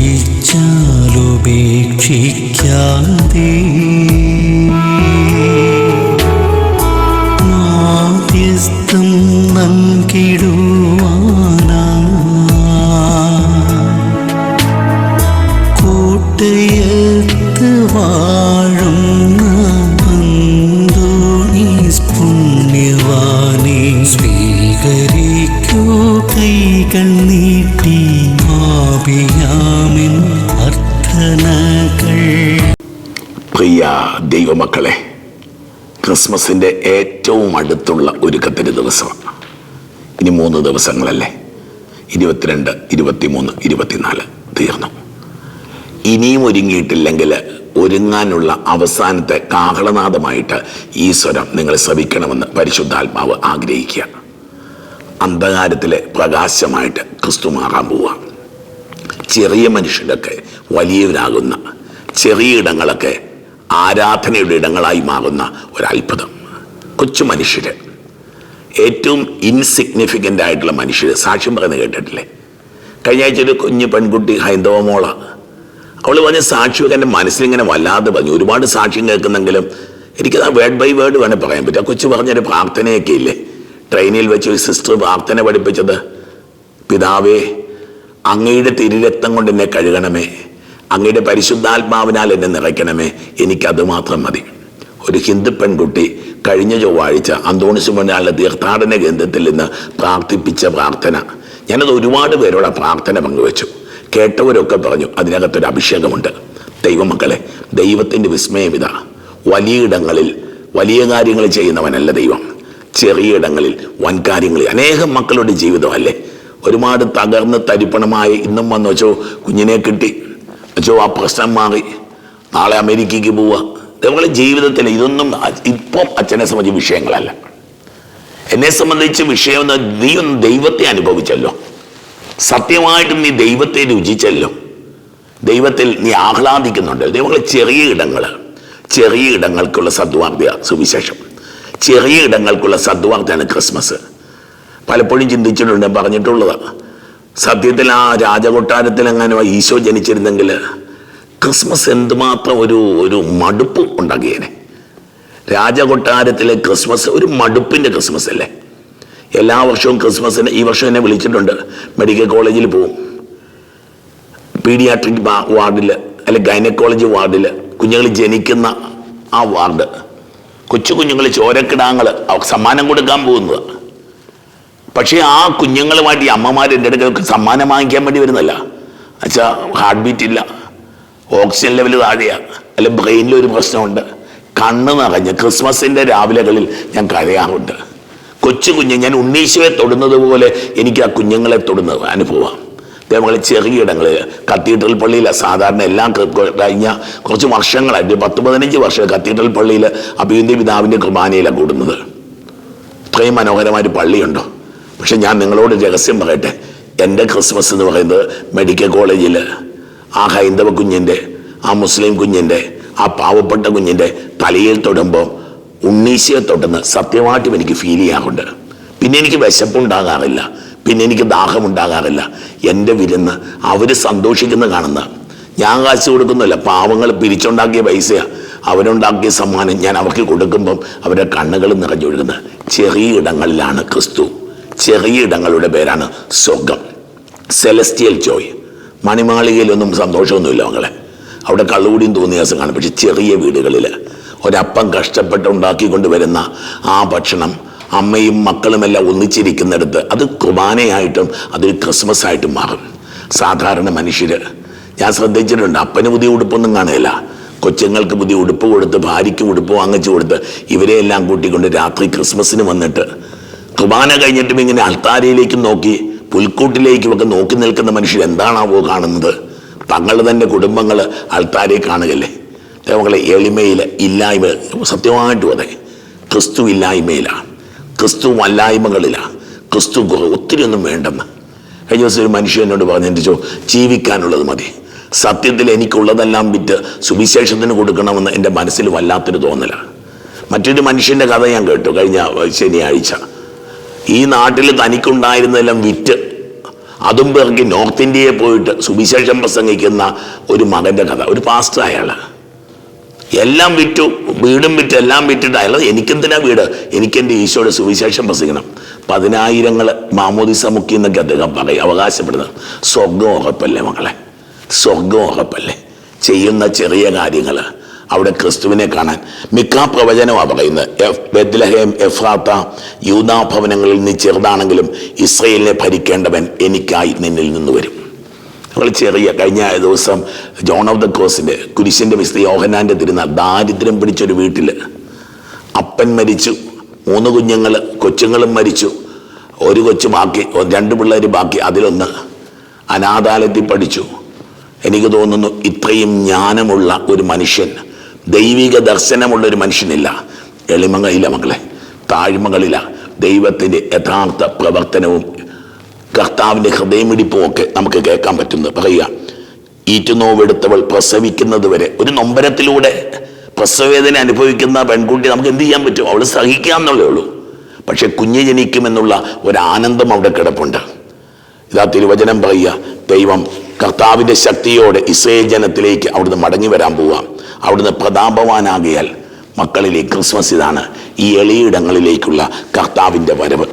പരീക്ഷിച്ചാലുപേക്ഷിക്കാതെ ക്രിസ്മസിന്റെ ഏറ്റവും അടുത്തുള്ള ഒരുക്കത്തിന്റെ ദിവസമാണ്. ഇനി മൂന്ന് ദിവസങ്ങളല്ലേ? ഇരുപത്തിരണ്ട് ഇരുപത്തിമൂന്ന് ഇരുപത്തിനാല് തീർന്നു. ഇനിയും ഒരുങ്ങിയിട്ടില്ലെങ്കിൽ ഒരുങ്ങാനുള്ള അവസാനത്തെ കാഹളനാദമായിട്ട് ഈ സ്വരം നിങ്ങൾ ശ്രവിക്കണമെന്ന് പരിശുദ്ധാത്മാവ് ആഗ്രഹിക്കുക. അന്ധകാരത്തിലെ പ്രകാശമായിട്ട് ക്രിസ്തു മാറാൻ പോവുക ചെറിയ മനുഷ്യരൊക്കെ വലിയവരാകുന്ന ചെറിയ ഇടങ്ങളൊക്കെ ആരാധനയുടെ ഇടങ്ങളായി മാറുന്ന ഒരത്ഭുതം. കൊച്ചു മനുഷ്യര്. ഏറ്റവും ഇൻസിഗ്നിഫിക്കന്റ് ആയിട്ടുള്ള മനുഷ്യർ സാക്ഷ്യം പറയുന്നത് കേട്ടിട്ടില്ലേ? കഴിഞ്ഞ ആഴ്ച ഒരു കുഞ്ഞു പെൺകുട്ടി ഹൈന്ദവ മോള. അവൾ പറഞ്ഞ സാക്ഷിയൊക്കെ എന്റെ മനസ്സിലിങ്ങനെ വല്ലാതെ പറഞ്ഞു ഒരുപാട് സാക്ഷ്യം കേൾക്കുന്നെങ്കിലും എനിക്കത് വേർഡ് ബൈ വേർഡ് വേണേൽ പറയാൻ പറ്റും. ആ കൊച്ചു പറഞ്ഞൊരു പ്രാർത്ഥനയൊക്കെ ഇല്ലേ? ട്രെയിനിൽ വെച്ച് ഒരു സിസ്റ്റർ പ്രാർത്ഥന പഠിപ്പിച്ചത് പിതാവേ അങ്ങയുടെ തിരുരക്തം കൊണ്ട് എന്നെ കഴുകണമേ. അങ്ങയുടെ പരിശുദ്ധാത്മാവിനാൽ എന്നെ നിറയ്ക്കണമേ. എനിക്കത് മാത്രം മതി. ഒരു ഹിന്ദു പെൺകുട്ടി കഴിഞ്ഞ ചൊവ്വാഴ്ച അന്തോണിസ് മുന്നാളിലെ തീർത്ഥാടന കേന്ദ്രത്തിൽ നിന്ന് പ്രാർത്ഥിപ്പിച്ച പ്രാർത്ഥന. ഞാനത് ഒരുപാട് പേരോട് പ്രാർത്ഥന പങ്കുവച്ചു. കേട്ടവരൊക്കെ പറഞ്ഞു അതിനകത്തൊരു അഭിഷേകമുണ്ട്. ദൈവമക്കളെ ദൈവത്തിന്റെ വിസ്മയം ഇതാ. വലിയയിടങ്ങളിൽ വലിയ കാര്യങ്ങൾ ചെയ്യുന്നവനല്ല ദൈവം. ചെറിയ ഇടങ്ങളിൽ വൻ കാര്യങ്ങളിൽ അനേകം മക്കളുടെ ജീവിതമല്ലേ? ഒരുപാട് തകർന്ന് തരിപ്പണമായി ഇന്നും വന്നു വെച്ചോ കുഞ്ഞിനെ കിട്ടി. വെച്ചോ ആ പ്രശ്നം മാറി. നാളെ അമേരിക്കയ്ക്ക് പോവുക ഇതേപോലെ ജീവിതത്തിൽ ഇതൊന്നും ഇപ്പം അച്ഛനെ സംബന്ധിച്ച് വിഷയങ്ങളല്ല. എന്നെ സംബന്ധിച്ച് വിഷയം നീ ഒന്ന് ദൈവത്തെ അനുഭവിച്ചല്ലോ. സത്യമായിട്ടും നീ ദൈവത്തെ രുചിച്ചല്ലോ. ദൈവത്തിൽ നീ ആഹ്ലാദിക്കുന്നുണ്ട് ദൈവങ്ങളെ ചെറിയ ഇടങ്ങൾ ചെറിയ ഇടങ്ങൾക്കുള്ള സദ്വാർത്ത സുവിശേഷം. ചെറിയ ഇടങ്ങൾക്കുള്ള സദ്വാർത്തയാണ് ക്രിസ്മസ്. പലപ്പോഴും ചിന്തിച്ചിട്ടുണ്ട് പറഞ്ഞിട്ടുള്ളതാണ്. സത്യത്തിൽ ആ രാജകൊട്ടാരത്തിൽ എങ്ങനെ ഈശോ ജനിച്ചിരുന്നെങ്കിൽ ക്രിസ്മസ് എന്തുമാത്രം ഒരു ഒരു മടുപ്പ് ഉണ്ടാക്കിയേനെ. രാജകൊട്ടാരത്തിലെ ക്രിസ്മസ് ഒരു മടുപ്പിന്റെ ക്രിസ്മസ് അല്ലേ എല്ലാ വർഷവും ക്രിസ്മസിന് ഈ വർഷം എന്നെ വിളിച്ചിട്ടുണ്ട്. മെഡിക്കൽ കോളേജിൽ പോവും. പീഡിയാട്രിക് വാർഡിൽ അല്ലെ ഗൈനക്കോളജി വാർഡിൽ കുഞ്ഞുങ്ങൾ ജനിക്കുന്ന ആ വാർഡ്. കൊച്ചു കുഞ്ഞുങ്ങൾ ചോരക്കിടാങ്ങൾ സമ്മാനം കൊടുക്കാൻ പോകുന്നത്. പക്ഷേ ആ കുഞ്ഞുങ്ങളുമായിട്ട് ഈ അമ്മമാർ എന്റെ അടുക്കൽ സമ്മാനം വാങ്ങിക്കാൻ വേണ്ടി വരുന്നല്ല അച്ഛാ ഹാർട്ട് ബീറ്റ് ഇല്ല. ഓക്സിജൻ ലെവൽ താഴെയാണ് അല്ല ബ്രെയിനിൽ ഒരു പ്രശ്നമുണ്ട്. കണ്ണ് നിറഞ്ഞ് ക്രിസ്മസിന്റെ രാവിലെകളിൽ ഞാൻ കരയാറുണ്ട്. കൊച്ചു കുഞ്ഞ് ഞാൻ ഉണ്ണീശോയെ തൊടുന്നത് പോലെ എനിക്ക് ആ കുഞ്ഞുങ്ങളെ തൊടുന്നത് അനുഭവം അതേപോലെ ചെറിയ ഇടങ്ങളിൽ കത്തീഡ്രൽ പള്ളിയിൽ സാധാരണ എല്ലാം കഴിഞ്ഞ കുറച്ച് വർഷങ്ങളായിട്ട് പത്ത് പതിനഞ്ച് വർഷം കത്തീഡ്രൽ പള്ളിയിൽ അഭിയന്തി പിതാവിന്റെ കുർബാനയിലാണ് കൂടുന്നത്. ഇത്രയും മനോഹരമായൊരു പള്ളിയുണ്ടോ? പക്ഷെ ഞാൻ നിങ്ങളോട് രഹസ്യം പറയട്ടെ. എന്റെ ക്രിസ്മസ് എന്ന് പറയുന്നത് മെഡിക്കൽ കോളേജിൽ ആ ഹൈന്ദവ കുഞ്ഞിന്റെ ആ മുസ്ലിം കുഞ്ഞിന്റെ ആ പാവപ്പെട്ട കുഞ്ഞിന്റെ തലയിൽ തൊടുമ്പോൾ ഉണ്ണീശയെ തൊട്ടുന്ന സത്യമായിട്ടും എനിക്ക് ഫീൽ ചെയ്യാറുണ്ട്. പിന്നെ എനിക്ക് വിശപ്പുണ്ടാകാറില്ല. പിന്നെ എനിക്ക് ദാഹമുണ്ടാകാറില്ല. എന്റെ വിരുന്ന് അവർ സന്തോഷിക്കുന്ന കാണുന്ന. ഞാൻ കാശ് കൊടുക്കുന്നില്ല പാവങ്ങൾ പിരിച്ചുണ്ടാക്കിയ പൈസയാണ് അവരുണ്ടാക്കിയ സമ്മാനം ഞാൻ അവർക്ക് കൊടുക്കുമ്പം അവരുടെ കണ്ണുകൾ നിറഞ്ഞൊഴുകുന്നത് ചെറിയ ഇടങ്ങളിലാണ് ക്രിസ്തു. ചെറിയ ഇടങ്ങളുടെ പേരാണ് സ്വർഗം. സെലസ്റ്റിയൽ ജോയ് മണിമാളികയിലൊന്നും സന്തോഷമൊന്നുമില്ല മകളെ. അവിടെ കള്ളുകൂടിയും തോന്നിയ ദിവസം കാണും. പക്ഷെ ചെറിയ വീടുകളിൽ ഒരപ്പം കഷ്ടപ്പെട്ട് ഉണ്ടാക്കിക്കൊണ്ട് വരുന്ന ആ ഭക്ഷണം അമ്മയും മക്കളുമെല്ലാം ഒന്നിച്ചിരിക്കുന്നിടത്ത് അത് കുർബാനയായിട്ടും അതൊരു ക്രിസ്മസ് ആയിട്ടും മാറും. സാധാരണ മനുഷ്യർ ഞാൻ ശ്രദ്ധിച്ചിട്ടുണ്ട്. അപ്പന് പുതിയ ഉടുപ്പൊന്നും കാണുകയില്ല. കൊച്ചുങ്ങൾക്ക് പുതിയ ഉടുപ്പ് കൊടുത്ത് ഭാര്യയ്ക്ക് ഉടുപ്പ് വാങ്ങിച്ചു കൊടുത്ത് ഇവരെയെല്ലാം കൂട്ടിക്കൊണ്ട് രാത്രി ക്രിസ്മസിന് വന്നിട്ട് കുർബാന കഴിഞ്ഞിട്ടും ഇങ്ങനെ അൾത്താരയിലേക്ക് നോക്കി പുൽക്കൂട്ടിലേക്കും ഒക്കെ നോക്കി നിൽക്കുന്ന മനുഷ്യർ എന്താണാവോ കാണുന്നത്? തങ്ങൾ തന്നെ കുടുംബങ്ങൾ അൾത്താരെ കാണുകയല്ലേ? ദൈവങ്ങളെ എളിമയിൽ ഇല്ലായ്മ സത്യമായിട്ടും അതെ. ക്രിസ്തു ഇല്ലായ്മയിലാണ്. ക്രിസ്തു അല്ലായ്മകളിലാണ് ക്രിസ്തു ഒത്തിരി ഒന്നും വേണ്ടെന്ന്. കഴിഞ്ഞ ദിവസം ഒരു മനുഷ്യൻ എന്നോട് പറഞ്ഞു എന്റെ ചോ ജീവിക്കാനുള്ളത് മതി. സത്യത്തിൽ എനിക്കുള്ളതെല്ലാം വിറ്റ് സുവിശേഷത്തിന് കൊടുക്കണമെന്ന് എന്റെ മനസ്സിൽ വല്ലാത്തൊരു തോന്നലാണ്. മറ്റൊരു മനുഷ്യന്റെ കഥ ഞാൻ കേട്ടു കഴിഞ്ഞ ശനിയാഴ്ച. ഈ നാട്ടിൽ തനിക്കുണ്ടായിരുന്നതെല്ലാം വിറ്റ് അതും പിറക്കി നോർത്ത് ഇന്ത്യയെ പോയിട്ട് സുവിശേഷം പ്രസംഗിക്കുന്ന ഒരു മകന്റെ കഥ ഒരു പാസ്റ്റർ അയാൾ എല്ലാം വിറ്റു വീടും വിറ്റ് എല്ലാം വിറ്റിട്ട് അയാൾ എനിക്കെന്തിനാ വീട്? എനിക്കെന്റെ ഈശോയുടെ സുവിശേഷം പ്രസംഗിക്കണം. പതിനായിരങ്ങൾ മാമോദിസ മുക്കി എന്നൊക്കെ അദ്ദേഹം പറയും അവകാശപ്പെടുന്നത്. സ്വർഗം ഉറപ്പല്ലേ മകളെ സ്വർഗം ഉറപ്പല്ലേ? ചെയ്യുന്ന ചെറിയ കാര്യങ്ങൾ അവിടെ ക്രിസ്തുവിനെ കാണാൻ. മിക്ക പ്രവചനമാണ് പറയുന്നത്. എഫ് ബെദ്ലഹേം എഫ്രാത്ത യൂതാ ഭവനങ്ങളിൽ നിന്ന് ചെറുതാണെങ്കിലും ഇസ്രയേലിനെ ഭരിക്കേണ്ടവൻ എനിക്കായി നിന്നിൽ നിന്ന് വരും. നമ്മൾ ചെറിയ കഴിഞ്ഞ ദിവസം ജോൺ ഓഫ് ദ ക്രോസിന്റെ കുരിശിന്റെ വിശുദ്ധ യോഹനാന്റെ തിരുനാൾ ദാരിദ്ര്യം പിടിച്ചൊരു വീട്ടിൽ അപ്പൻ മരിച്ചു മൂന്ന് കുഞ്ഞുങ്ങൾ കൊച്ചുങ്ങളും മരിച്ചു. ഒരു കൊച്ചു ബാക്കി രണ്ട് പിള്ളേർ ബാക്കി അതിലൊന്ന് അനാഥാലയത്തിൽ പഠിച്ചു. എനിക്ക് തോന്നുന്നു ഇത്രയും ജ്ഞാനമുള്ള ഒരു മനുഷ്യൻ ദൈവിക ദർശനമുള്ള ഒരു മനുഷ്യനില്ല. എളിമകളില്ല മക്കളെ താഴ്മകളില്ല. ദൈവത്തിന്റെ യഥാർത്ഥ പ്രവർത്തനവും കർത്താവിന്റെ ഹൃദയമിടിപ്പും ഒക്കെ നമുക്ക് കേൾക്കാൻ പറ്റുന്നത് പറയുക ഈറ്റുനോവെടുത്തവൾ പ്രസവിക്കുന്നത് വരെ ഒരു നൊമ്പരത്തിലൂടെ പ്രസവേദന അനുഭവിക്കുന്ന പെൺകുട്ടി നമുക്ക് എന്ത് ചെയ്യാൻ പറ്റും? അവൾ സഹിക്കുക എന്നുള്ളേ ഉള്ളൂ. പക്ഷെ കുഞ്ഞ് ജനിക്കുമെന്നുള്ള ഒരാനന്ദം അവിടെ കിടപ്പുണ്ട്. ഇതാ തിരുവചനം പറയുക ദൈവം കർത്താവിന്റെ ശക്തിയോടെ ഇസ്രയേൽ ജനത്തിലേക്ക് അവിടുന്ന് മടങ്ങി വരാൻ പോവാം അവിടുന്ന് പ്രതാപവാനാകിയാൽ മക്കളിലെ ക്രിസ്മസ് ഇതാണ്. ഈ എളിയിടങ്ങളിലേക്കുള്ള കർത്താവിന്റെ വരവ്.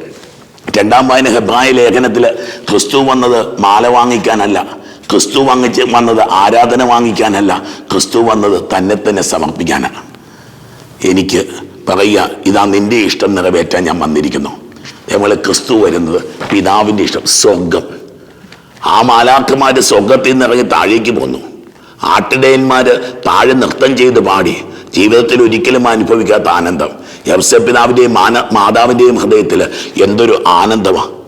രണ്ടാം വായന ഹെബ്രായ ലേഖനത്തിൽ ക്രിസ്തു വന്നത് മാല വാങ്ങിക്കാനല്ല ക്രിസ്തു വാങ്ങിച്ച് വന്നത് ആരാധന വാങ്ങിക്കാനല്ല ക്രിസ്തു വന്നത് തന്നെ തന്നെ സമർപ്പിക്കാനാണ്. എനിക്ക് പറയുക ഇതാ നിന്റെ ഇഷ്ടം നിറവേറ്റാൻ ഞാൻ വന്നിരിക്കുന്നു. ഞങ്ങൾ ക്രിസ്തു വരുന്നത് പിതാവിന്റെ ഇഷ്ടം സ്വർഗം. ആ മാലാക്കന്മാർ സ്വർഗത്തിൽ നിന്ന് ഇറങ്ങി താഴേക്ക് പോന്നു. ആട്ടിടയന്മാർ താഴെ നൃത്തം ചെയ്ത് പാടി ജീവിതത്തിൽ ഒരിക്കലും അനുഭവിക്കാത്ത ആനന്ദം. യവസപിതാവിന്റെയും മാന മാതാവിന്റെയും ഹൃദയത്തിൽ എന്തൊരു ആനന്ദമാണ്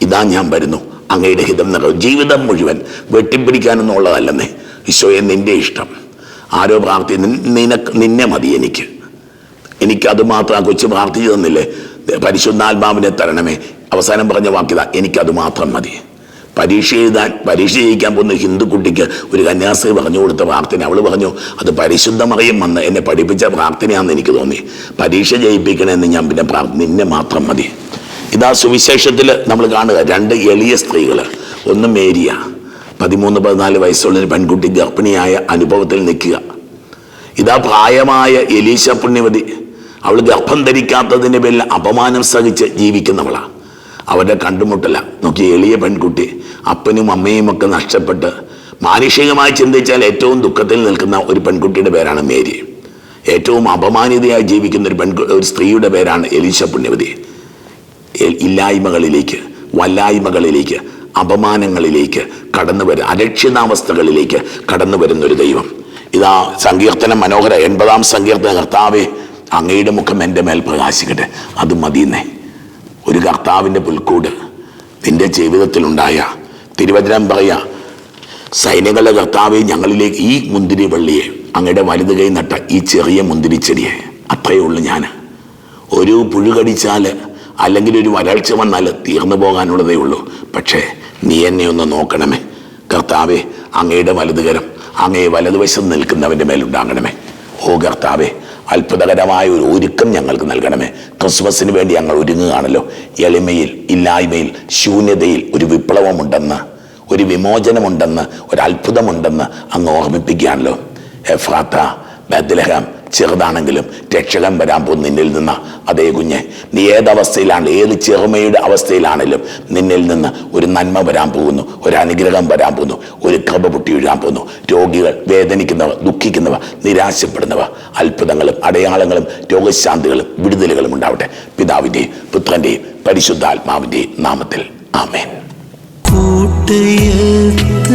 ഇതാ ഞാൻ വരുന്നു അങ്ങയുടെ ഹിതം നിറവ്. ജീവിതം മുഴുവൻ വെട്ടിപ്പിടിക്കാനെന്നുള്ളതല്ലെന്നേ. ഈശോയെ നിന്റെ ഇഷ്ടം. ആരോ പ്രാർത്ഥി നിനക്ക് നിന്നെ മതി എനിക്ക്. എനിക്കത് മാത്രം ആ കൊച്ചു പ്രാർത്ഥിച്ചു തന്നില്ലേ? പരിശുദ്ധാത്മാവിനെ തരണമേ. അവസാനം പറഞ്ഞ വാക്യത എനിക്കത് മാത്രം മതി. പരീക്ഷ എഴുതാൻ പരീക്ഷ ജയിക്കാൻ പോകുന്ന ഹിന്ദു കുട്ടിക്ക് ഒരു കന്യാസ്ത്രീ പറഞ്ഞു കൊടുത്ത പ്രാർത്ഥന. അവൾ പറഞ്ഞു അത് പരിശുദ്ധമറിയും വന്ന് എന്നെ പഠിപ്പിച്ച പ്രാർത്ഥനയാണെന്ന് എനിക്ക് തോന്നി. പരീക്ഷ ജയിപ്പിക്കണമെന്ന് ഞാൻ പിന്നെ നിന്നെ മാത്രം മതി. ഇതാ സുവിശേഷത്തിൽ നമ്മൾ കാണുക. രണ്ട് എളിയ സ്ത്രീകൾ ഒന്ന് മേരിയ പതിമൂന്ന് പതിനാല് വയസ്സുള്ള ഒരു പെൺകുട്ടി ഗർഭിണിയായ അനുഭവത്തിൽ നിൽക്കുക. ഇതാ പ്രായമായ എലീശ പുണ്യവതി. അവൾ ഗർഭം ധരിക്കാത്തതിന്റെ പേരിൽ അപമാനം സഹിച്ച് ജീവിക്കുന്നവളാണ് അവരുടെ കണ്ടുമുട്ടല. നോക്കി എളിയ പെൺകുട്ടി. അപ്പനും അമ്മയും ഒക്കെ നഷ്ടപ്പെട്ട് മാനുഷികമായി ചിന്തിച്ചാൽ ഏറ്റവും ദുഃഖത്തിൽ നിൽക്കുന്ന ഒരു പെൺകുട്ടിയുടെ പേരാണ് മേരി. ഏറ്റവും അപമാനിതയായി ജീവിക്കുന്ന ഒരു പെൺകു ഒരു സ്ത്രീയുടെ പേരാണ് എലീശ പുണ്യവതി. ഇല്ലായ്മകളിലേക്ക് വല്ലായ്മകളിലേക്ക് അപമാനങ്ങളിലേക്ക് കടന്നു വരുന്ന അരക്ഷിതാവസ്ഥകളിലേക്ക് കടന്നു വരുന്നൊരു ദൈവം. ഇതാ സങ്കീർത്തനം മനോഹര എൺപതാം സങ്കീർത്തന കർത്താവെ അങ്ങയുടെ മുഖം എന്റെ മേൽ പ്രകാശിക്കട്ടെ. അത് മതിയെന്നേ. ഒരു കർത്താവിന്റെ പുൽക്കൂട് നിന്റെ ജീവിതത്തിലുണ്ടായ തിരുവചനം പറയാ സൈന്യങ്ങളുടെ കർത്താവ് ഞങ്ങളിലേക്ക് ഈ മുന്തിരി വള്ളിയെ അങ്ങയുടെ വലുത് കൈ നട്ട ഈ ചെറിയ മുന്തിരിച്ചെടിയെ അത്രയേ ഉള്ളൂ ഞാൻ ഒരു പുഴു കടിച്ചാൽ അല്ലെങ്കിൽ ഒരു വരൾച്ച വന്നാൽ തീർന്നു പോകാനുള്ളതേ ഉള്ളൂ. പക്ഷേ നീ എന്നെ ഒന്ന് നോക്കണമേ. കർത്താവെ അങ്ങയുടെ വലതുകരം അങ്ങയെ വലതുവശം നിൽക്കുന്നവന്റെ മേലുണ്ടാകണമേ. ഓ കർത്താവെ അത്ഭുതകരമായ ഒരു ഒരുക്കം ഞങ്ങൾക്ക് നൽകണമേ. ക്രിസ്മസിന് വേണ്ടി ഞങ്ങൾ ഒരുങ്ങുകയാണല്ലോ. എളിമയിൽ ഇല്ലായ്മയിൽ ശൂന്യതയിൽ ഒരു വിപ്ലവമുണ്ടെന്ന് ഒരു വിമോചനമുണ്ടെന്ന് ഒരു അത്ഭുതമുണ്ടെന്ന് അങ്ങ് ഓർമ്മിപ്പിക്കുകയാണല്ലോ. എഫ്രാത്ത ബദ്ലഹം ചെറുതാണെങ്കിലും രക്ഷകൻ വരാൻ പോകും നിന്നിൽ നിന്ന്. അതേ കുഞ്ഞെ നീ ഏതവസ്ഥയിലാണ് ഏത് ചെറുമയുടെ അവസ്ഥയിലാണെങ്കിലും നിന്നിൽ നിന്ന് ഒരു നന്മ വരാൻ പോകുന്നു ഒരു അനുഗ്രഹം വരാൻ പോകുന്നു ഒരു കൃപ പൊട്ടി വീഴാൻ പോകുന്നു രോഗികൾ വേദനിക്കുന്നവർ ദുഃഖിക്കുന്നവർ നിരാശപ്പെടുന്നവർ അത്ഭുതങ്ങളും അടയാളങ്ങളും രോഗശാന്തികളും വിടുതലുകളും ഉണ്ടാവട്ടെ. പിതാവിന്റെയും പുത്രന്റെയും പരിശുദ്ധാത്മാവിന്റെയും നാമത്തിൽ. ആമേൻ. കൂട്ടയത്ത്